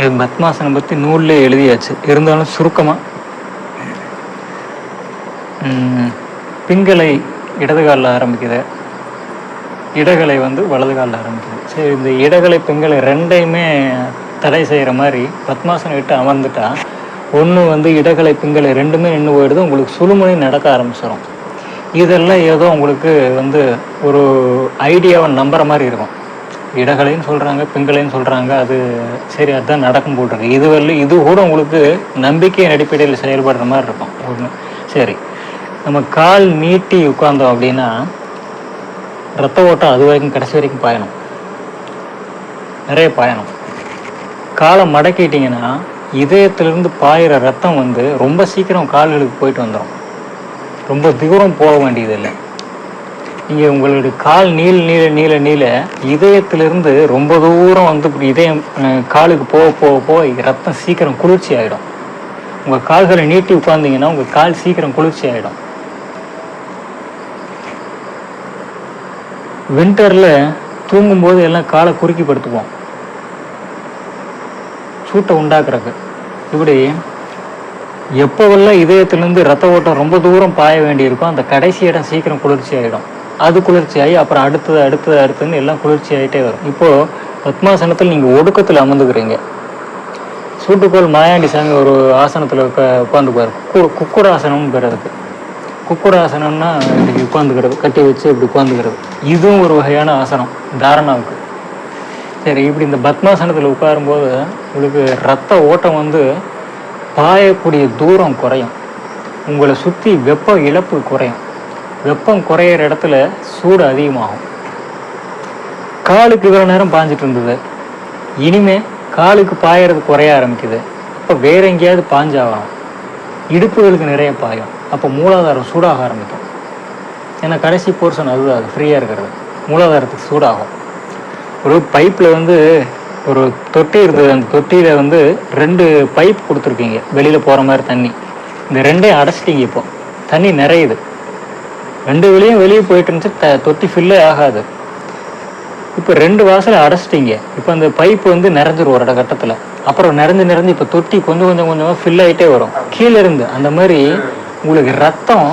இது பத்மாசனம் பற்றி நூல்லே எழுதியாச்சு. இருந்தாலும் சுருக்கமாக பிங்களை இடது காலில் ஆரம்பிக்குது. இடகலை வந்து வலது காலில் ஆரம்பிக்குது. சரி இந்த இடகலை பெண்களை ரெண்டையுமே தடை செய்கிற மாதிரி பத்மாசனம் விட்டு அமர்ந்துட்டா ஒன்று வந்து இடகலை பிங்கலை ரெண்டுமே நின்று போயிடுது. உங்களுக்கு சுழுமுனை நடக்க ஆரம்பிச்சிடும் இதெல்லாம் ஏதோ உங்களுக்கு வந்து ஒரு ஐடியாவை நம்புகிற மாதிரி இருக்கும். இடகலைன்னு சொல்கிறாங்க பெண்களையும் சொல்கிறாங்க அது சரி அதுதான் நடக்கும் போட்டிருக்கு இது வரல இது கூட உங்களுக்கு நம்பிக்கையின் அடிப்படையில் செயல்படுற மாதிரி இருக்கும். ஒன்று சரி. நம்ம கால் நீட்டி உட்கார்ந்தோம் அப்படின்னா ரத்த ஓட்டம் அது வரைக்கும் கடைசி வரைக்கும் பாயணும். நிறைய பாயணும். காலை மடக்கிட்டிங்கன்னா இதயத்திலிருந்து பாயிற ரத்தம் வந்து ரொம்ப சீக்கிரம் கால்களுக்கு போயிட்டு வந்துடும் ரொம்ப தூரம் போக வேண்டியதில்லை. இங்கே உங்களுடைய கால் நீள நீள நீள நீள இதயத்திலிருந்து ரொம்ப தூரம் வந்து இப்படி இதயம் காலுக்கு போக போக போக ரத்தம் சீக்கிரம் குளிர்ச்சி ஆகிடும் உங்கள் கால்களை நீட்டி உட்கார்ந்தீங்கன்னா உங்கள் கால் சீக்கிரம் குளிர்ச்சி ஆகிடும் வின்டரில் தூங்கும்போது எல்லாம் காலை குறுக்கி படுத்துப்போம் சூட்டை உண்டாக்குறக்கு. இப்படி எப்போவெல்லாம் இதயத்திலேருந்து ரத்த ஓட்டம் ரொம்ப தூரம் பாய வேண்டியிருக்கோ அந்த கடைசி இடம் சீக்கிரம் குளிர்ச்சி ஆகிடும் அது குளிர்ச்சி ஆகி அப்புறம் அடுத்தது அடுத்தது அடுத்ததுன்னு எல்லாம் குளிர்ச்சி ஆகிட்டே வரும். இப்போது பத்மாசனத்தில் நீங்கள் ஒடுக்கத்தில் அமர்ந்துக்கிறீங்க. சூட்டுக்கோள் மாயாண்டி சாமி ஒரு ஆசனத்தில் உட்கா உட்காந்துக்குவார் குக்கு குக்குடாசனம்னு பேர் அதுக்கு. குக்குடாசனம்னா இப்படி உட்காந்துக்கிறது கட்டி வச்சு இப்படி உட்காந்துக்கிறது இதுவும் ஒரு வகையான ஆசனம் தாரணாவுக்கு. சரி இப்படி இந்த பத்மாசனத்தில் உட்காரும்போது உங்களுக்கு ரத்த ஓட்டம் வந்து பாயக்கூடிய தூரம் குறையும். உங்களை சுற்றி வெப்ப இழப்பு குறையும். வெப்பம் குறையிற இடத்துல சூடு அதிகமாகும். காலுக்கு இவ்வளோ நேரம் பாஞ்சிட்டு இருந்தது. இனிமே காலுக்கு பாயறது குறைய ஆரம்பிக்குது. அப்போ வேற எங்கேயாவது பாஞ்சாகணும். இடுப்புகளுக்கு நிறைய பாயும். அப்போ மூலாதாரம் சூடாக ஆரம்பிக்கும். ஏன்னா கடைசி போர்ஷன் அதுதான் அது ஃப்ரீயாக இருக்கிறது. மூலாதாரத்துக்கு சூடாகும். ஒரு பைப்பில் வந்து ஒரு தொட்டி இருந்தது அந்த தொட்டியில் வந்து ரெண்டு பைப் கொடுத்துருக்கீங்க. வெளியில் போகிற மாதிரி தண்ணி. இந்த ரெண்டையும் அடைச்சிட்டீங்க இப்போ. தண்ணி நிறையுது. ரெண்டு வெளியும் வெளியே போயிட்டு இருந்துச்சு த தொட்டி ஃபில்லே ஆகாது. இப்போ ரெண்டு வாசலை அடைச்சிட்டிங்க. இப்போ அந்த பைப் வந்து நிறைஞ்சிரும் ஒரு கட்டத்தில். அப்புறம் நிறைஞ்சு நிறைஞ்சு இப்போ தொட்டி கொஞ்சம் கொஞ்சம் கொஞ்சமாக ஃபில் ஆகிட்டே வரும். கீழே இருந்து அந்த மாதிரி உங்களுக்கு ரத்தம்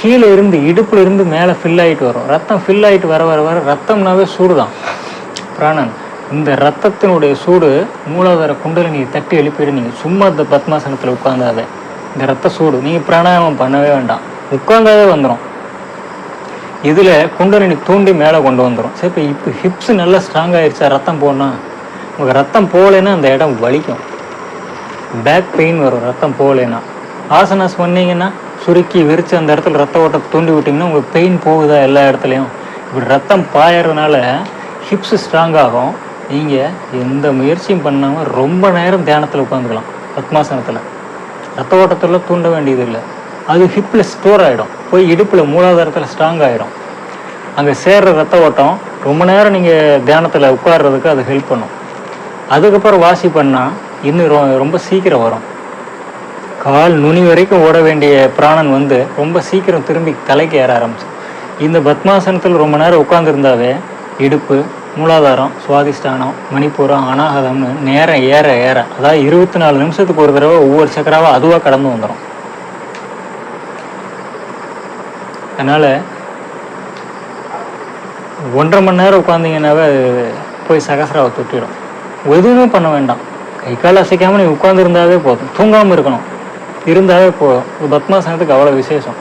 கீழே இருந்து இடுப்புல இருந்து மேலே ஃபில் ஆகிட்டு வரும். ரத்தம் ஃபில் ஆகிட்டு வர வர வர ரத்தம்னாவே சூடு தான் பிராணன் இந்த ரத்தத்தினுடைய சூடு மூலாதார குண்டலினியை தட்டி எழுப்பிடு நீங்கள் சும்மா இந்த பத்மாசனத்தில் உட்காந்தாத இந்த ரத்த சூடு நீங்கள் பிராணாயாமம் பண்ணவே வேண்டாம். உட்காந்தாவே வந்துடும் இதில் குண்டலினி தூண்டி மேலே கொண்டு வந்துடும் சரி இப்போ இப்போ ஹிப்ஸ் நல்லா ஸ்ட்ராங் ஆயிடுச்சா ரத்தம் போனால் உங்களுக்கு ரத்தம் போகலைன்னா அந்த இடம் வலிக்கும். பேக் பெயின் வரும் ரத்தம் போகலைன்னா. ஆசனாஸ் பண்ணீங்கன்னா சுருக்கி விரித்து அந்த இடத்துல ரத்த ஓட்டத்தை தூண்டி விட்டிங்கன்னா உங்களுக்கு பெயின் போகுதா எல்லா இடத்துலையும்? இப்படி ரத்தம் பாயறதுனால ஹிப்ஸ் ஸ்ட்ராங் ஆகும். நீங்கள் எந்த முயற்சியும் பண்ணாமல் ரொம்ப நேரம் தியானத்தில் உட்காந்துக்கலாம் பத்மாசனத்தில். ரத்த ஓட்டத்தில் தூண்ட வேண்டியது இல்லை அது ஹிப்பில் ஸ்டோர் ஆகிடும் போய் இடுப்பில் மூலாதாரத்தில் ஸ்ட்ராங் ஆகிடும் அங்கே சேர்ற ரத்த ஓட்டம் ரொம்ப நேரம் நீங்கள் தியானத்தில் உட்கார்றதுக்கு அது ஹெல்ப் பண்ணும். அதுக்கப்புறம் வாசி பண்ணால் இன்னும் ரொ- ரொம்ப சீக்கிரம் வரும். கால் நுனி வரைக்கும் ஓட வேண்டிய பிராணன் வந்து ரொம்ப சீக்கிரம் திரும்பி தலைக்கு ஏற ஆரம்பிச்சு இந்த பத்மாசனத்தில் ரொம்ப நேரம் உட்காந்துருந்தாவே இடுப்பு மூலாதாரம் சுவாதிஷ்டானம் மணிப்பூரம் அனாகதம்னு நேரம் ஏற ஏற. அதாவது இருபத்தி நாலு நிமிஷத்துக்கு ஒரு தடவை ஒவ்வொரு சக்கராவாக அதுவாக கடந்து வந்துடும் அதனால் ஒன்றரை மணி நேரம் உட்காந்தீங்கன்னாவே போய் சகசராவை தொட்டிடும். எதுவுமே பண்ண வேண்டாம். கை கால் அசைக்காமல் நீ உட்காந்துருந்தாவே போதும். தூங்காமல் இருக்கணும். இருந்தாவே போதும். பத்மாசனத்துக்கு அவ்வளோ விசேஷம்.